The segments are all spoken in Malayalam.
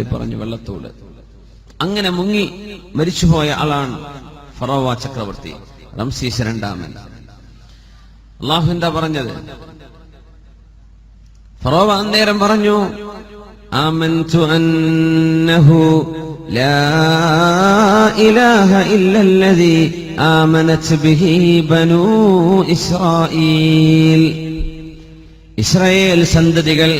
പറഞ്ഞു വെള്ളത്തോട് അങ്ങനെ മുങ്ങി മരിച്ചുപോയ ആളാണ് ഫറോവ ചക്രവർത്തി റംസീസ് രണ്ടാമൻ അള്ളാഹു എന്താ പറഞ്ഞത് ഫറോവ അന്നേരം പറഞ്ഞു آمنت أنه لا إله إلا الذي آمنت به بنو إسرائيل ഇസ്രായേൽ സന്തതികൾ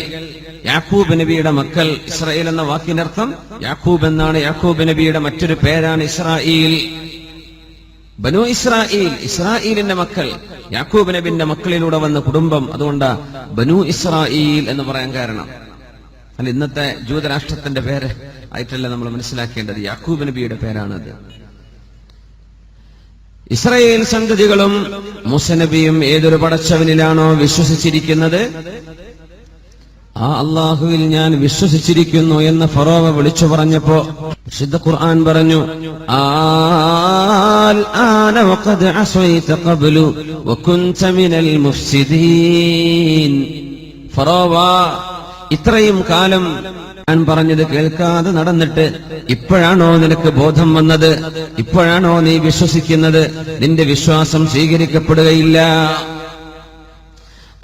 യാക്കൂബ് നബിയുടെ മക്കൾ ഇസ്രായേൽ എന്ന വാക്കിനർത്ഥം യാക്കൂബ് എന്നാണ്. യാക്കൂബ് നബിയുടെ മറ്റൊരു പേരാണ് ഇസ്രായേൽ. ബനു ഇസ്രായേൽ ഇസ്രായേലിന്റെ മക്കൾ. യാക്കൂബ് നബിന്റെ മക്കളിലൂടെ വന്ന കുടുംബം അതുകൊണ്ട് ബനു ഇസ്രായേൽ എന്ന് പറയാൻ കാരണം. അല്ല ഇന്നത്തെ ജൂതരാഷ്ട്രത്തിന്റെ പേര് ആയിട്ടല്ല നമ്മൾ മനസ്സിലാക്കേണ്ടത്? യാക്കൂബ് നബിയുടെ പേരാണത് ഇസ്രായേൽ സന്തതികളും മുസനബിയും ഏതൊരു പടച്ചവനിലാണോ വിശ്വസിച്ചിരിക്കുന്നത്? ആ അള്ളാഹുവിൽ ഞാൻ വിശ്വസിച്ചിരിക്കുന്നു എന്ന് ഫറോവ വിളിച്ചു പറഞ്ഞപ്പോ വിശുദ്ധ ഖുർആൻ പറഞ്ഞു ഫറോവ ഇത്രയും കാലം ഞാൻ പറഞ്ഞത് കേൾക്കാതെ നടന്നിട്ട് ഇപ്പോഴാണോ നിനക്ക് ബോധം വന്നത്? ഇപ്പോഴാണോ നീ വിശ്വസിക്കുന്നത്? നിന്റെ വിശ്വാസം സ്വീകരിക്കപ്പെടുകയില്ല.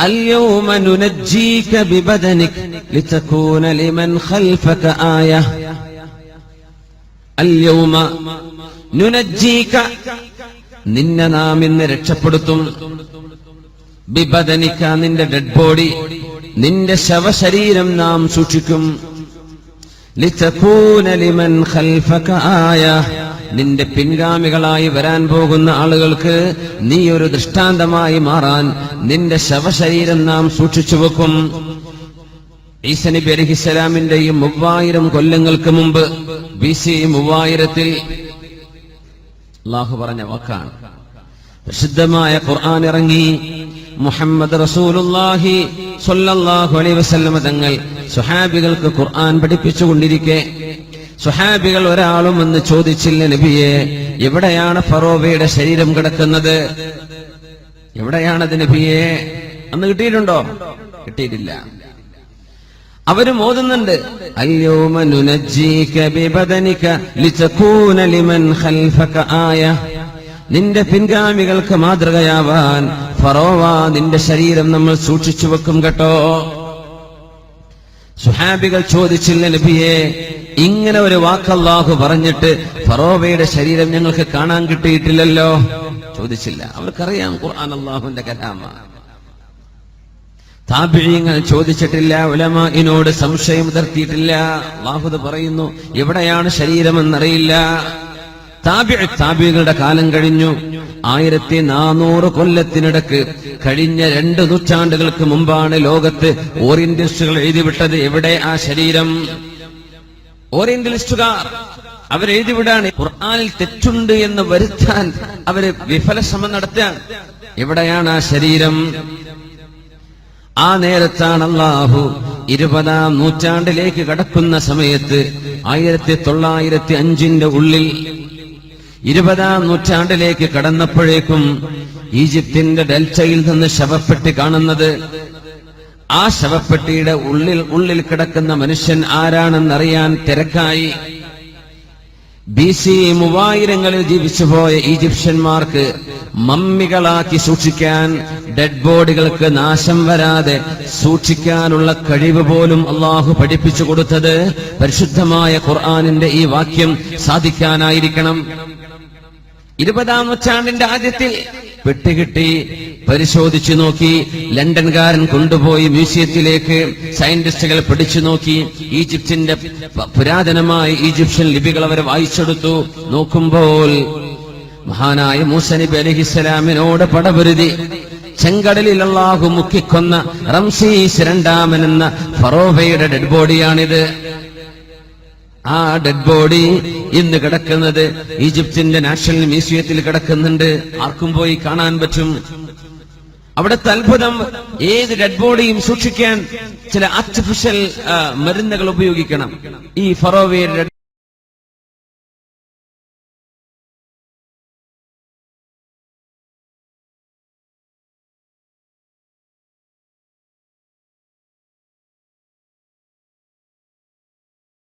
اليوم ننجيك ببدنك لتكون لمن خلفك آية اليوم ننجيك നിന്നെ നാം ഇന്ന് രക്ഷപ്പെടുത്തും ബിബദനിക്ക നിന്റെ ഡെഡ് ബോഡി നിന്റെ ശവശരീരം നാം സൂക്ഷിക്കും ലിതകൂന ലിമൻ ഖൽഫക ആയ നിന്റെ പിൻഗാമികളായി വരാൻ പോകുന്ന ആളുകൾക്ക് നീ ഒരു ദൃഷ്ടാന്തമായി മാറാൻ നിന്റെ ശവശരീരം നാം സൂക്ഷിച്ചു വെക്കും. ഈസനബി അലഹിസലാമിന്റെയും മൂവായിരം കൊല്ലങ്ങൾക്ക് മുമ്പ് ബി സി മൂവായിരത്തിൽ അള്ളാഹു പറഞ്ഞ വാക്കാണ്. പ്രസിദ്ധമായ ഖുർആൻ ഇറങ്ങി മുഹമ്മദ് റസൂലുല്ലാഹി സ്വല്ലല്ലാഹു അലൈഹി വസല്ലമ തങ്ങൾ സുഹാബികൾക്ക് ഖുർആൻ പഠിപ്പിച്ചുകൊണ്ടിരിക്കെ സുഹാബികൾ ഒരാളും എന്ന് ചോദിച്ചില്ല നബിയെ എവിടെയാണ് ഫറോബയുടെ ശരീരം കിടക്കുന്നത്? എവിടെയാണത് നബിയെ? അന്ന് കിട്ടിയിട്ടുണ്ടോ? കിട്ടിയിട്ടില്ല. അവർ മോതുന്നുണ്ട്. നിന്റെ പിൻഗാമികൾക്ക് മാതൃകയാവാൻ ഫറോവ നിന്റെ ശരീരം നമ്മൾ സൂക്ഷിച്ചു വെക്കും കേട്ടോ. സുഹാബികൾ ചോദിച്ചില്ല നബിയെ ഇങ്ങനെ ഒരു വാക്കല്ലാഹു പറഞ്ഞിട്ട് ഫറോവയുടെ ശരീരം ഞങ്ങൾക്ക് കാണാൻ കിട്ടിയിട്ടില്ലല്ലോ? ചോദിച്ചില്ല. അവർക്കറിയാം ഖുർആൻ അള്ളാഹുവിന്റെ കലാമ. താപിഴിയങ്ങൾ ചോദിച്ചിട്ടില്ല ഉലമ ഇനോട് സംശയം ഉതർത്തിയിട്ടില്ല. അള്ളാഹുദ് പറയുന്നു എവിടെയാണ് ശരീരമെന്നറിയില്ല. താബി താബികളുടെ കാലം കഴിഞ്ഞു. ആയിരത്തി നാനൂറ് കൊല്ലത്തിനിടക്ക് കഴിഞ്ഞ രണ്ട് നൂറ്റാണ്ടുകൾക്ക് മുമ്പാണ് ലോകത്ത് ഓറിയന്റിസ്റ്റുകൾ എഴുതിവിട്ടത് എവിടെ ആ ശരീരം? ഓറിയന്റലിസ്റ്റുകാർ അവരെഴുതിവിടാണ് ഖുർആാനിൽ തെറ്റുണ്ട് എന്ന് വരുത്താൻ അവർ വിഫല ശ്രമം നടത്താൻ എവിടെയാണ് ആ ശരീരം? ആ നേരത്താണ് അള്ളാഹു ഇരുപതാം നൂറ്റാണ്ടിലേക്ക് കടക്കുന്ന സമയത്ത് ആയിരത്തി തൊള്ളായിരത്തി അഞ്ചിന്റെ ഉള്ളിൽ ഇരുപതാം നൂറ്റാണ്ടിലേക്ക് കടന്നപ്പോഴേക്കും ഈജിപ്തിന്റെ ഡെൽറ്റയിൽ നിന്ന് ശവപ്പെട്ടി കാണുന്നത് ആ ശവപ്പെട്ടിയുടെ ഉള്ളിൽ ഉള്ളിൽ കിടക്കുന്ന മനുഷ്യൻ ആരാണെന്നറിയാൻ തിരക്കായി. ബി സി മൂവായിരങ്ങളിൽ ജീവിച്ചുപോയ ഈജിപ്ഷ്യന്മാർക്ക് മമ്മികളാക്കി സൂക്ഷിക്കാൻ ഡെഡ് ബോഡികൾക്ക് നാശം വരാതെ സൂക്ഷിക്കാനുള്ള കഴിവ് പോലും അള്ളാഹു പഠിപ്പിച്ചു കൊടുത്തത് പരിശുദ്ധമായ ഖുർആാനിന്റെ ഈ വാക്യം സാധിക്കാനായിരിക്കണം. ഇരുപതാം നൂറ്റാണ്ടിന്റെ ആദ്യത്തിൽ പെട്ടുകിട്ടി പരിശോധിച്ചു നോക്കി. ലണ്ടൻകാരൻ കൊണ്ടുപോയി മ്യൂസിയത്തിലേക്ക് സയന്റിസ്റ്റുകൾ പിടിച്ചു നോക്കി. ഈജിപ്തിന്റെ പുരാതനമായ ഈജിപ്ഷ്യൻ ലിപികൾ അവർ വായിച്ചെടുത്തു. നോക്കുമ്പോൾ മഹാനായ മൂസനബി അലഹിസ്സലാമിനോട് പടപൊരുതി. ചെങ്കടലിൽ അള്ളാഹു മുക്കിക്കൊന്ന റംസീസ് രണ്ടാമൻ എന്ന ഫറോവയുടെ ഡെഡ് ബോഡിയാണിത്. ആ ഡെഡ് ബോഡി ഇന്ന് കിടക്കുന്നത് ഈജിപ്തിന്റെ നാഷണൽ മ്യൂസിയത്തിൽ കിടക്കുന്നുണ്ട്. ആർക്കും പോയി കാണാൻ പറ്റും. അവിടെ അത്ഭുതം ഏത് ഡെഡ് ബോഡിയും സൂക്ഷിക്കാൻ ചില ആർട്ടിഫിഷ്യൽ മരുന്നുകൾ ഉപയോഗിക്കണം. ഈ ഫറോവയുടെ